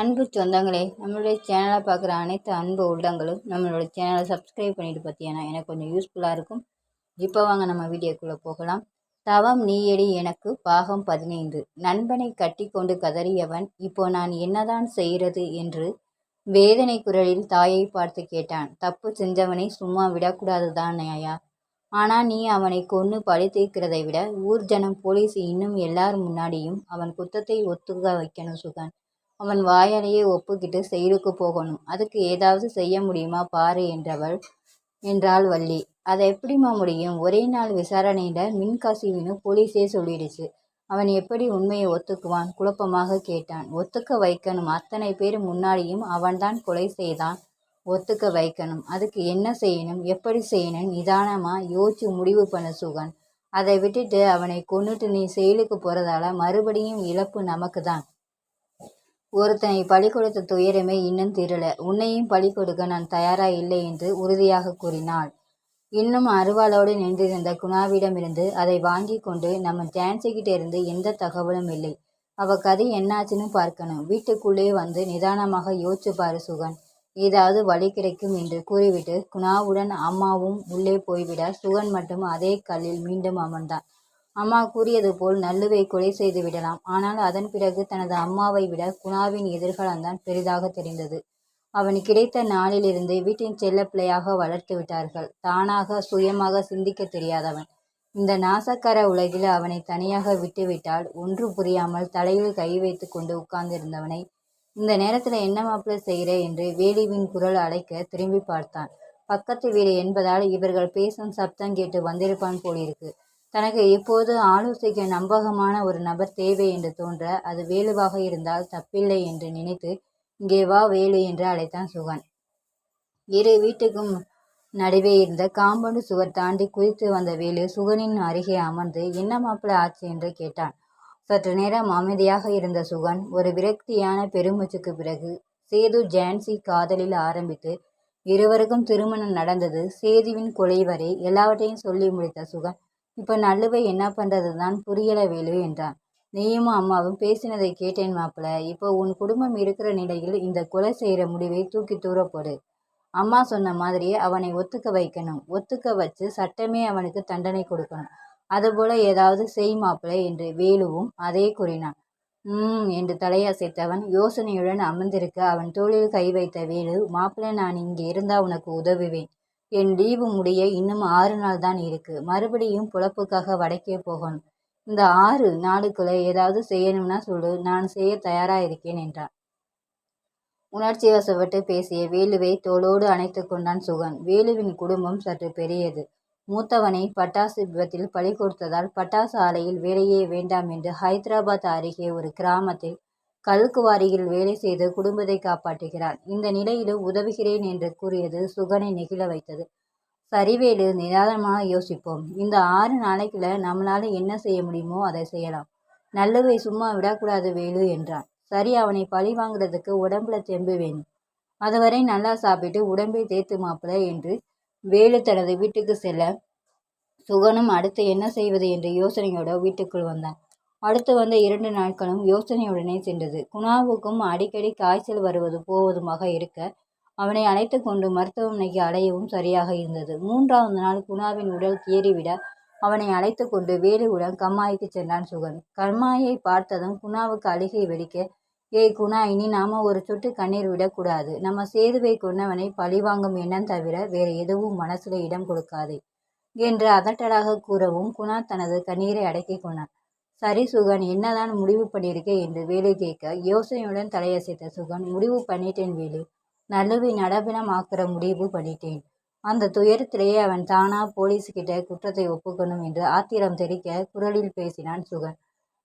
அன்பு சொந்தங்களே நம்மளுடைய சேனலை பார்க்குற அனைத்து அன்பு உள்ளங்களும் நம்மளோட சேனலை சப்ஸ்கிரைப் பண்ணிட்டு பார்த்தீங்கன்னா எனக்கு கொஞ்சம் யூஸ்ஃபுல்லாக இருக்கும். இப்போ வாங்க நம்ம வீடியோக்குள்ளே போகலாம். தவம் நீயடி எனக்கு பாகம் பதினைந்து. நண்பனை கட்டி கொண்டு கதறியவன் இப்போ நான் என்னதான் செய்கிறது என்று வேதனை குரலில் தாயை பார்த்து கேட்டான். தப்பு செஞ்சவனை சும்மா விடக்கூடாது தான் ஐயா? ஆனால் நீ அவனை கொன்று பழி தீர்க்கிறதை விட ஊர் ஜனம் போலீஸ் இன்னும் எல்லார் முன்னாடியும் அவன் குத்தத்தை ஒத்துக்க வைக்கணும் சுகன். அவன் வாயாலேயே ஒப்புக்கிட்டு செயலுக்கு போகணும். அதுக்கு ஏதாவது செய்ய முடியுமா பாரு என்றவள் என்றாள் வள்ளி. அதை எப்படிம்மா முடியும்? ஒரே நாள் விசாரணையில் மின்கசிவுன்னு போலீஸே சொல்லிடுச்சு. அவன் எப்படி உண்மையை ஒத்துக்குவான்? குழப்பமாக கேட்டான். ஒத்துக்க வைக்கணும். அத்தனை பேர் முன்னாடியும் அவன்தான் கொலை செய்தான். ஒத்துக்க வைக்கணும். அதுக்கு என்ன செய்யணும்? எப்படி செய்யணும்? நிதானமாக யோசிச்சு முடிவு பண்ண சுகன். அதை விட்டுட்டு அவனை கொண்டுட்டு நீ செயலுக்கு போகிறதால மறுபடியும் இழப்பு நமக்கு தான் ஒருத்தனை பழி கொடுத்த துயரமே இன்னும் தீரல உன்னையும் பழி கொடுக்க நான் தயாரா இல்லை என்று உறுதியாக கூறினாள். இன்னும் அருவாளோடு நின்றிருந்த குணாவிடமிருந்து அதை வாங்கி கொண்டு நம்ம ஜான்சிக்கிட்ட இருந்து எந்த தகவலும் இல்லை. அவ கதை என்னாச்சுன்னு பார்க்கணும். வீட்டுக்குள்ளே வந்து நிதானமாக யோசிச்சு பாரு சுகன். ஏதாவது வழி கிடைக்கும் என்று கூறிவிட்டு குணாவுடன் அம்மாவும் உள்ளே போய்விட சுகன் மட்டும் அதே கல்லில் மீண்டும் அமர்ந்தான். அம்மா கூறியது போல் நல்லுவை கொலை செய்து விடலாம். ஆனால் அதன் பிறகு தனது அம்மாவை விட குணாவின் எதிர்காலம்தான் பெரிதாக தெரிந்தது. அவன் கிடைத்த நாளிலிருந்து வீட்டின் செல்லப்பிள்ளையாக வளர்த்து விட்டார்கள். தானாக சுயமாக சிந்திக்க தெரியாதவன். இந்த நாசக்கார உலகில் அவனை தனியாக விட்டுவிட்டால் ஒன்று புரியாமல் தலையில் கை வைத்து கொண்டு உட்கார்ந்திருந்தவனை இந்த நேரத்தில் என்ன மாப்பிள்ளை செய்கிற என்று வேலிவின் குரல் அழைக்க திரும்பி பார்த்தான். பக்கத்து வீடு என்பதால் இவர்கள் பேசும் சப்தம் கேட்டு வந்திருப்பான் போலிருக்கு. தனக்கு இப்போது ஆலோசிக்க நம்பகமான ஒரு நபர் தேவை என்று தோன்ற அது வேலுவாக இருந்தால் தப்பில்லை என்று நினைத்து இங்கே வா வேலு என்று அழைத்தான் சுகன். இரு வீட்டுக்கும் நடுவே இருந்த காம்பவுண்டு சுவர் தாண்டி குதித்து வந்த வேலு சுகனின் அருகே அமர்ந்து என்ன மாப்பிள்ள ஆச்சு? என்று கேட்டான். சற்று நேரம் அமைதியாக இருந்த சுகன் ஒரு விரக்தியான பெருமூச்சுக்கு பிறகு சேது ஜான்சி காதலில் ஆரம்பித்து இருவருக்கும் திருமணம் நடந்தது. சேதுவின் கொலை வரை எல்லாவற்றையும் சொல்லி முடித்த சுகன் இப்போ நல்லுவை என்ன பண்ணுறது தான் புரியலை வேலு என்றான். நீயும் அம்மாவும் பேசினதை கேட்டேன் மாப்பிள்ள இப்போ உன் குடும்பம் இருக்கிற நிலையில் இந்த கொலை செய்கிற முடிவை தூக்கி தூரப்போடு அம்மா சொன்ன மாதிரியே அவனை ஒத்துக்க வைக்கணும். ஒத்துக்க வச்சு சட்டமே அவனுக்கு தண்டனை கொடுக்கணும். அதுபோல ஏதாவது செய் மாப்பிள்ளை என்று வேலுவும் அதே கூறினான். ம் என்று தலையசைத்தவன் யோசனையுடன் அமர்ந்திருக்க அவன் தோளில் கை வைத்த வேலு மாப்பிள்ளை நான் இங்கே இருந்தால் உனக்கு உதவுவேன். என் லீவு முடிய இன்னும் ஆறு நாள் தான் இருக்கு. மறுபடியும் புழப்புக்காக வடக்கே போகணும். இந்த ஆறு நாளுக்குள்ள ஏதாவது செய்யணும்னா சொல்லு. நான் செய்ய தயாரா இருக்கேன் என்றான் உணர்ச்சி வசப்பட்டு பேசிய வேலுவை தோளோடு அணைத்து கொண்டான் சுகன். வேலுவின் குடும்பம் சற்று பெரியது. மூத்தவனை பட்டாசு விபத்தில் பழி கொடுத்ததால் பட்டாசு ஆலையில் வேலையே வேண்டாம் என்று ஹைதராபாத் அருகே ஒரு கிராமத்தில் கல்குவாரியில் வேலை செய்து குடும்பத்தை காப்பாற்றுகிறார். இந்த நிலையிலும் உதவுகிறேன் என்று கூறியது சுகனை நெகிழ வைத்தது. சரிவேலு நிதானமாக யோசிப்போம். இந்த ஆறு நாளைக்குள்ள நம்மளால என்ன செய்ய முடியுமோ அதை செய்யலாம். நல்லவை சும்மா விடக்கூடாது வேலு என்றான். சரி அவனை பழி வாங்குறதுக்கு உடம்புல தெம்பு வேணும். அதுவரை நல்லா சாப்பிட்டு உடம்பை தேத்து மாப்பிள என்று வேலு தனது வீட்டுக்கு செல்ல சுகனும் அடுத்து என்ன செய்வது என்ற யோசனையோட வீட்டுக்குள் வந்தான். அடுத்து வந்த இரண்டு நாட்களும் யோசனையுடனே சென்றது. குணாவுக்கும் அடிக்கடி காய்ச்சல் வருவது போவதுமாக இருக்க அவனை அழைத்து கொண்டு மருத்துவமனைக்கு அடையவும் சரியாக இருந்தது. மூன்றாவது நாள் குணாவின் உடல் தேறிவிட அவனை அழைத்து கொண்டு வேலுவுடன் கம்மாய்க்கு சென்றான் சுகன். கம்மாயை பார்த்ததும் குணாவுக்கு அழுகை வெடிக்க ஏய் குணா இனி நாம ஒரு சொட்டு கண்ணீர் விடக்கூடாது. நம்ம சேதுவை கொன்னவனை பழிவாங்கும் எண்ணம் தவிர வேறு எதுவும் மனசுல இடம் கொடுக்காதே என்று அதட்டலாக கூறவும் குணா தனது கண்ணீரை அடக்கிக் கொண்டான். சரி சுகன் என்னதான் முடிவு பண்ணியிருக்க என்று வேலு கேட்க யோசனையுடன் தலையசைத்த சுகன் முடிவு பண்ணிட்டேன் வேலு. நல்லவி நடபினமாக்குற முடிவு பண்ணிட்டேன். அந்த துயரத்திலேயே அவன் தானா போலீஸ்கிட்ட குற்றத்தை ஒப்புக்கணும் என்று ஆத்திரம் தெரிக்க குரலில் பேசினான் சுகன்.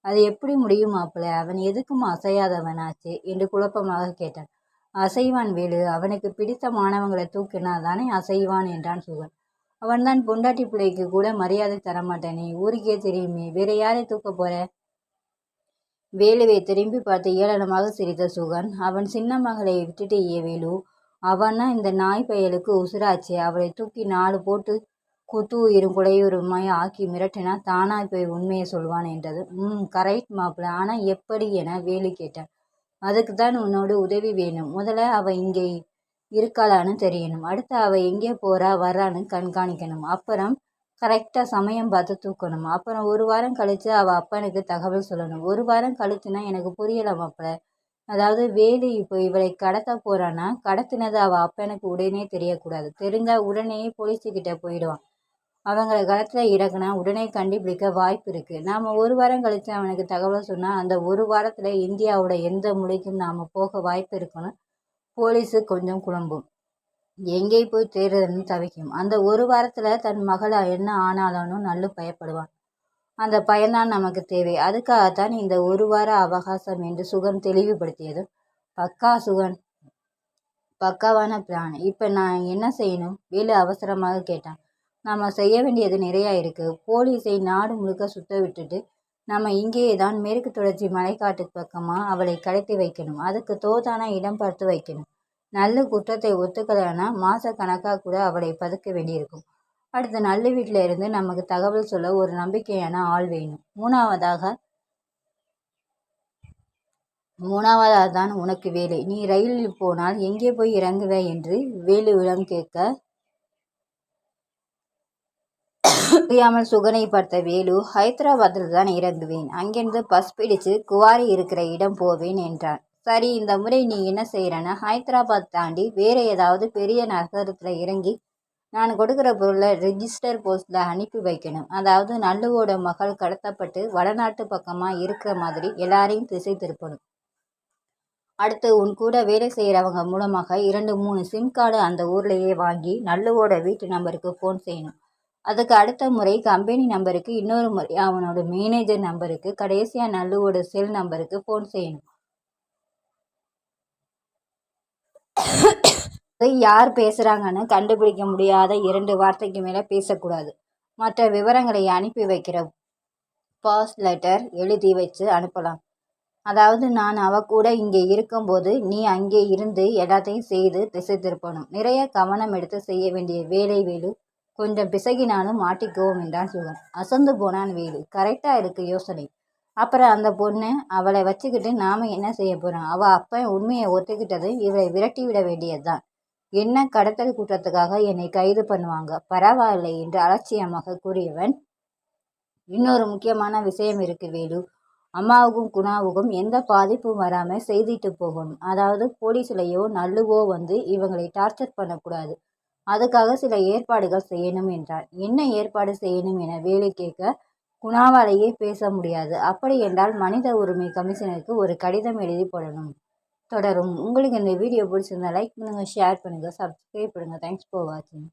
அது எப்படி முடியும் மாப்பிள்ள? அவன் எதுக்கும் அசையாதவனாச்சு என்று குழப்பமாக கேட்டான். அசைவான் வேலு. அவனுக்கு பிடித்த மாணவங்களை தூக்கினா தானே அசைவான் என்றான் சுகன். அவன்தான் பொண்டாட்டி பிள்ளைக்கு கூட மரியாதை தரமாட்டானே. ஊருக்கே தெரியுமே. வேற யாரை தூக்க போற? வேலுவை திரும்பி பார்த்து ஏளனமாக சிரித்த சுகன் அவன் சின்ன மகளை விட்டுட்டு வேலு? அவனா இந்த நாய் பயலுக்கு உசுராச்சு. அவளை தூக்கி நாலு போட்டு குத்து உயிரும் குடையுருமாய் ஆக்கி மிரட்டினா தானா போய் உண்மையை சொல்வான் என்றது. ம் கரெக்ட் மாப்பிள்ள ஆனால் எப்படி? என வேலு கேட்டான். அதுக்கு தான் உன்னோட உதவி வேணும். முதல்ல அவள் இங்கே இருக்காளான்னு தெரியணும். அடுத்து அவள் எங்கே போகிறா வர்றான்னு கண்காணிக்கணும். அப்புறம் கரெக்டாக சமயம் பார்த்து தூக்கணும். அப்புறம் ஒரு வாரம் கழித்து அவள் அப்பனுக்கு தகவல் சொல்லணும். ஒரு வாரம் கழிச்சுனா எனக்கு புரியலை மாப்பிள்ள அதாவது வேலு இப்போ இவளை கடத்த போகிறான்னா கடத்தினது அவள் அப்பனுக்கு உடனே தெரியக்கூடாது. தெரிஞ்சால் உடனே போலீஸுக்கிட்ட போயிடுவான். அவங்கள களத்தில் இறக்குனா உடனே கண்டுபிடிக்க வாய்ப்பு இருக்குது நாம் ஒரு வாரம் கழித்து அவனுக்கு தகவல் சொன்னால் அந்த ஒரு வாரத்தில் இந்தியாவோட எந்த மொழிக்கும் நாம் போக வாய்ப்பு இருக்குன்னு போலீஸு கொஞ்சம் குழம்பும். எங்கே போய் தேடுறதுன்னு தவிக்கும். அந்த ஒரு வாரத்தில் தன் மகளை என்ன ஆனாலும் நல்ல பயப்படுவான். அந்த பயன்தான் நமக்கு தேவை. அதுக்காகத்தான் இந்த ஒரு வார அவகாசம் என்று சுகன் தெளிவுபடுத்தியதும் பக்கா சுகன் பக்காவான பிளான் இப்போ நான் என்ன செய்யணும்? வேலு அவசரமாக கேட்டான். நாம் செய்ய வேண்டியது நிறையா இருக்குது போலீஸை நாடு முழுக்க சுத்த விட்டுட்டு நம்ம இங்கேயே தான் மேற்கு தொடர்ச்சி மலைக்காட்டு பக்கமாக அவளை கடத்தி வைக்கணும். அதுக்கு தோதான இடம் பார்த்து வைக்கணும். நல்ல குற்றத்தை ஒத்துக்கலைன்னா மாத கணக்காக கூட அவளை பதுக்க வேண்டியிருக்கும். அடுத்து நல்ல வீட்டில் இருந்து நமக்கு தகவல் சொல்ல ஒரு நம்பிக்கையான ஆள் வேணும். மூணாவதாக மூணாவதாக தான் உனக்கு வேலை. நீ ரயிலில் போனால் எங்கே போய் இறங்குவ என்று வேலுவிடம் கேட்க புரியாமல் சுகனை பார்த்த வேலு ஹைதராபாத்தில் தான் இறங்குவேன். அங்கிருந்து பஸ் பிடிச்சு குவாரி இருக்கிற இடம் போவேன் என்றான். சரி இந்த முறை நீ என்ன செய்கிறன்னா ஹைதராபாத் தாண்டி வேறு ஏதாவது பெரிய நகரத்தில் இறங்கி நான் கொடுக்குற பொருளை ரிஜிஸ்டர் போஸ்ட்டில் அனுப்பி வைக்கணும். அதாவது நல்லுவோட மகள் கடத்தப்பட்டு வடநாட்டு பக்கமாக இருக்கிற மாதிரி எல்லாரையும் திசை திருப்பணும். அடுத்து உன் கூட வேலை செய்கிறவங்க மூலமாக இரண்டு மூணு சிம் கார்டு அந்த ஊர்லேயே வாங்கி நல்லுவோட வீட்டு நம்பருக்கு ஃபோன் செய்யணும். அதுக்கு அடுத்த முறை கம்பெனி நம்பருக்கு இன்னொரு முறை அவனோட மேனேஜர் நம்பருக்கு கடைசியாக நல்லுவோட செல் நம்பருக்கு ஃபோன் செய்யணும். யார் பேசுகிறாங்கன்னு கண்டுபிடிக்க முடியாத இரண்டு வார்த்தைக்கு மேலே பேசக்கூடாது. மற்ற விவரங்களை அனுப்பி வைக்கிற பாஸ் லெட்டர் எழுதி வச்சு அனுப்பலாம். அதாவது நான் அவ கூட இங்கே இருக்கும்போது நீ அங்கே இருந்து எல்லாத்தையும் செய்து திசை திருப்பணும். நிறைய கவனம் எடுத்து செய்ய வேண்டிய வேலை வேலு கொஞ்சம் பிசகினாலும் மாட்டிக்குவோம் என்றான் சுகன். அசந்து போனான் வீடு. கரெக்டாக இருக்கு யோசனை. அப்புறம் அந்த பொண்ணு அவளை வச்சுக்கிட்டு நாம் என்ன செய்ய போகிறோம் அவள் அப்போ உண்மையை ஒத்துக்கிட்டது இவளை விரட்டி விட வேண்டியது தான் என்ன கடத்தல் குற்றத்துக்காக என்னை கைது பண்ணுவாங்க? பரவாயில்லை என்று அலட்சியமாக கூறியவன் இன்னொரு முக்கியமான விஷயம் இருக்கு வேலு அம்மாவுக்கும் குணாவுக்கும் எந்த பாதிப்பும் வராமல் செய்திட்டு போகணும். அதாவது போலீஸ்லையோ நல்லுவோ வந்து இவங்களை டார்ச்சர் பண்ணக்கூடாது. அதுக்காக சில ஏற்பாடுகள் செய்யணும் என்றார். என்ன ஏற்பாடு செய்யணும் என வேலை கேட்க குணாவாலேயே பேச முடியாது. அப்படி என்றால் மனித உரிமை கமிஷனருக்கு ஒரு கடிதம் எழுதி போடணும். தொடரும். உங்களுக்கு இந்த வீடியோ பிடிச்சிருந்தா லைக் பண்ணுங்கள் ஷேர் பண்ணுங்கள் சப்ஸ்கிரைப் பண்ணுங்கள் தேங்க்ஸ் ஃபார் வாட்சிங்